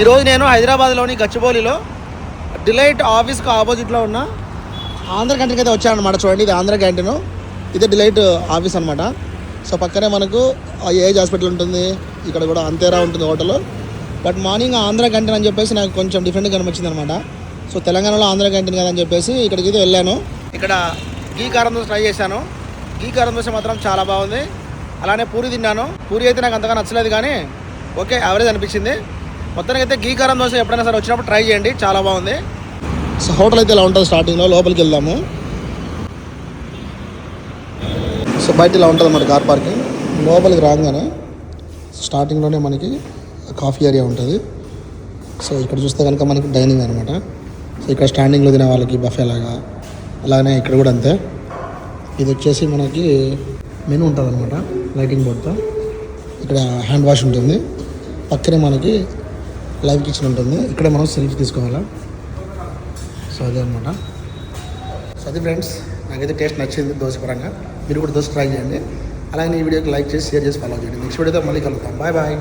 ఈరోజు నేను హైదరాబాద్లోని గచ్చిబౌలిలో డిలైట్ ఆఫీస్కి ఆపోజిట్లో ఉన్న ఆంధ్ర క్యాంటీన్కి అయితే వచ్చాను అనమాట చూడండి ఇది ఆంధ్ర క్యాంటీన్. ఇది డిలైట్ ఆఫీస్ అనమాట సో పక్కనే మనకు ఆ ఏజ్ హాస్పిటల్ ఉంటుంది. ఇక్కడ కూడా అంతేరా ఉంటుంది hotel. But morning Andhra canteen అని చెప్పేసి నాకు కొంచెం డిఫరెంట్గా కనిపించింది అనమాట సో తెలంగాణలో ఆంధ్ర క్యాంటీన్ కదా అని చెప్పేసి ఇక్కడికి అయితే వెళ్ళాను. ఇక్కడ గీ కారం దోశ ట్రై చేశాను. గీ కారం దోశ మాత్రం చాలా బాగుంది. అలానే పూరి తిన్నాను. పూరి అయితే నాకు అంతగా నచ్చలేదు కానీ ఓకే యావరేజ్ అనిపించింది. మొత్తానికి అయితే గీ కారం దోశ ఎప్పుడైనా సరే వచ్చినప్పుడు ట్రై చేయండి. చాలా బాగుంది. సో హోటల్ అయితే ఇలా ఉంటుంది స్టార్టింగ్లో లోపలికి వెళ్దాము. సో బయట ఇలా ఉంటుంది మన కార్ పార్కింగ్. లోపలికి రాగానే స్టార్టింగ్లోనే మనకి కాఫీ ఏరియా ఉంటుంది. సో ఇక్కడ చూస్తే కనుక మనకి డైనింగ్ అనమాట సో ఇక్కడ స్టాండింగ్లో తినే వాళ్ళకి బఫే లాగా అలానే ఇక్కడ కూడా అంతే. ఇది వచ్చేసి మనకి మెనూ ఉంటుంది అనమాట లైటింగ్ బోర్డ్తో ఇక్కడ హ్యాండ్ వాష్ ఉంటుంది. పక్కనే మనకి లైవ్ కిచెన్ ఉంటుంది. ఇక్కడ మనం సెల్ఫీ తీసుకోవాలా? సో అదే అనమాట సో అది ఫ్రెండ్స్ నాకైతే టేస్ట్ నచ్చింది దోశ పరంగా. మీరు కూడా దోశ ట్రై చేయండి. అలాగే ఈ వీడియోకి లైక్ చేసి షేర్ చేసి ఫాలో చేయండి. నెక్స్ట్ వీడియోతో మళ్ళీ కలుగుతాం బాయ్ బాయ్.